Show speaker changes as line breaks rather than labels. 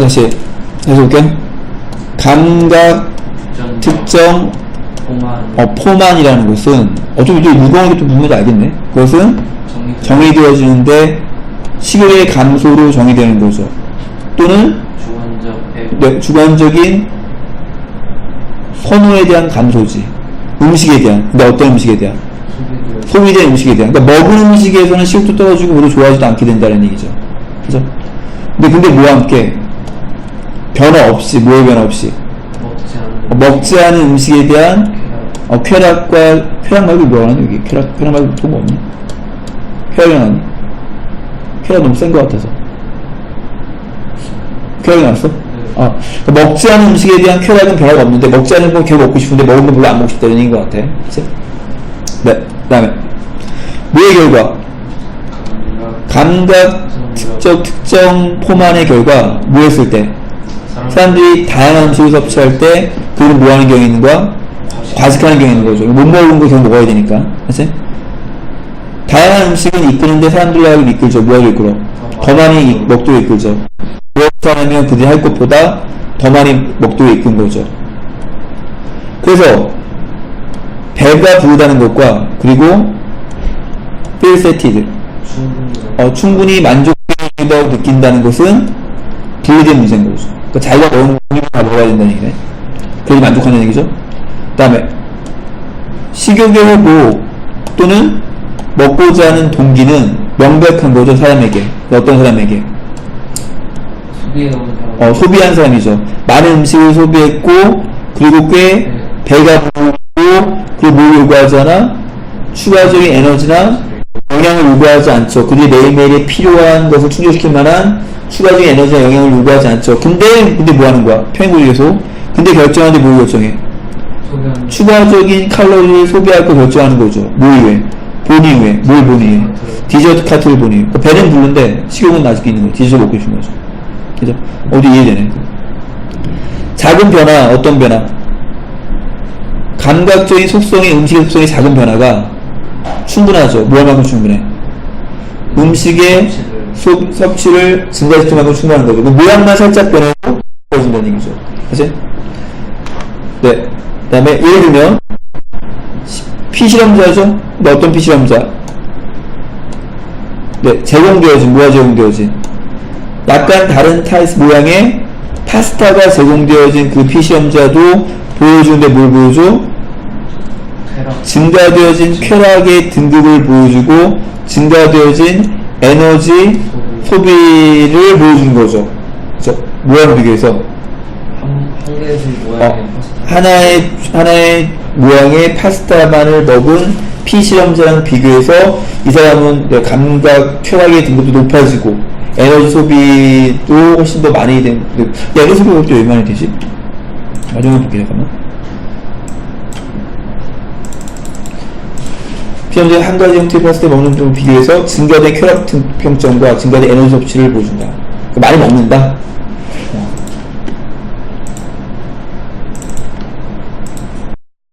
다시 해서 볼게요. 감각
전
특정
포만
어, 포만이라는 것은 어차피 이제 무거운 게좀 보면 알겠네. 그것은 정의되어지는데 식욕의 감소로 정의되는 거죠. 또는 네, 주관적인 선호에 대한 감소지. 음식에 대한. 근데 어떤 음식에 대한? 소비된 음식에 대한. 그러니까 먹은 음식에서는 식욕도 떨어지고 별로 좋아하지도 않게 된다는 얘기죠. 그죠? 근데 근데 뭐와 함께? 변화 없이, 뭐의 변화 없이.
먹지
어, 먹지 않은 음식에 대한
쾌락,
어, 쾌락과, 쾌락 말고 뭐라 하냐, 여기. 쾌락, 쾌락 말고 또뭐 없니? 쾌락이 나니? 쾌락 너무 센것 같아서. 쾌락이 났어? 어, 그러니까 먹지 않은 음식에 대한 쾌락은 변화가 없는데, 먹지 않은 건 계속 먹고 싶은데, 먹은 건 별로 안 먹고 싶다는 얘기인 것 같아. 그치? 네. 그 다음에. 뭐의 결과?
감각
특정 포만의 결과, 뭐 했을 때?
사람
사람들이 다양한 음식을 섭취할 때, 그들은 뭐 하는 경우에 있는 거야? 과식하는 경우에 있는 거죠. 못 먹은 거 계속 먹어야 되니까. 그치? 다양한 음식은 이끄는데 사람들이 하기 이끌죠. 뭐하고 이끌어? 더 많이 이- 먹도록 이끌죠. 그렇게 하면 그들이 할 것보다 더 많이 먹도록 이끈 거죠. 그래서 배가 부르다는 것과 그리고 sated
충분히
어, 충분히 만족되다고 느낀다는 것은 분리된 문제인 거죠. 그러니까 자기가 먹은 음식을 다 먹어야 된다는 얘기네. 그래서 만족하는 얘기죠. 그 다음에 식욕의 회복 또는 먹고자 하는 동기는 명백한 거죠. 사람에게. 어떤 사람에게. 어, 소비한 사람이죠. 많은 음식을 소비했고 그리고 꽤 배가 부르고 그리고 뭘 요구하잖아? 추가적인 에너지나 영향을 요구하지 않죠. 그들이 매일매일에 필요한 것을 충족시킬 만한 추가적인 에너지나 영향을 요구하지 않죠. 근데 근데 뭐 하는 거야? 평행구조에서 근데 결정하는데 뭘 결정해? 추가적인 칼로리를 소비할 거 결정하는 거죠. 뭐 이외? 본이 외. 뭘 본이 외? 디저트 카트를 외. 그러니까 배는 부른데 식욕은 아직 있는 거죠. 디저트 먹고 싶은 거죠. 그죠? 어디 이해되네. 작은 변화, 어떤 변화? 감각적인 속성의 음식의 속성의 작은 변화가 충분하죠. 뭐 얼마큼 충분해? 음식의 소, 섭취를 증가시킬 만큼 충분한 거죠. 그 모양만 살짝 변해도 좋아진다는 얘기죠. 그치? 네. 그 다음에 예를 들면 시- 피실험자죠? 네, 어떤 피실험자? 네, 제공되어진, 뭐가 제공되어진? 약간 다른 타입 모양의 파스타가 제공되어진 그 피실험자도 보여주는데 뭘 보여줘? 증가되어진 쾌락의 등급을 보여주고 증가되어진 에너지 소비를 보여주는 거죠. 그죠? 모양 비교해서
한, 한 개씩
어, 하나의 하나의 모양의 파스타만을 먹은 피 실험자랑 비교해서 이 사람은 네, 감각 쾌락의 등급도 높아지고 에너지 소비도 훨씬 더 많이 된 네, 에너지 소비가 왜 많이 되지? 나중에 볼게요 잠깐만 피험자의 한 가지 형태의 파스타 먹는 점을 비교해서 증가된 쾌락 평점과 증가된 에너지 섭취를 보여준다. 그러니까 많이 먹는다.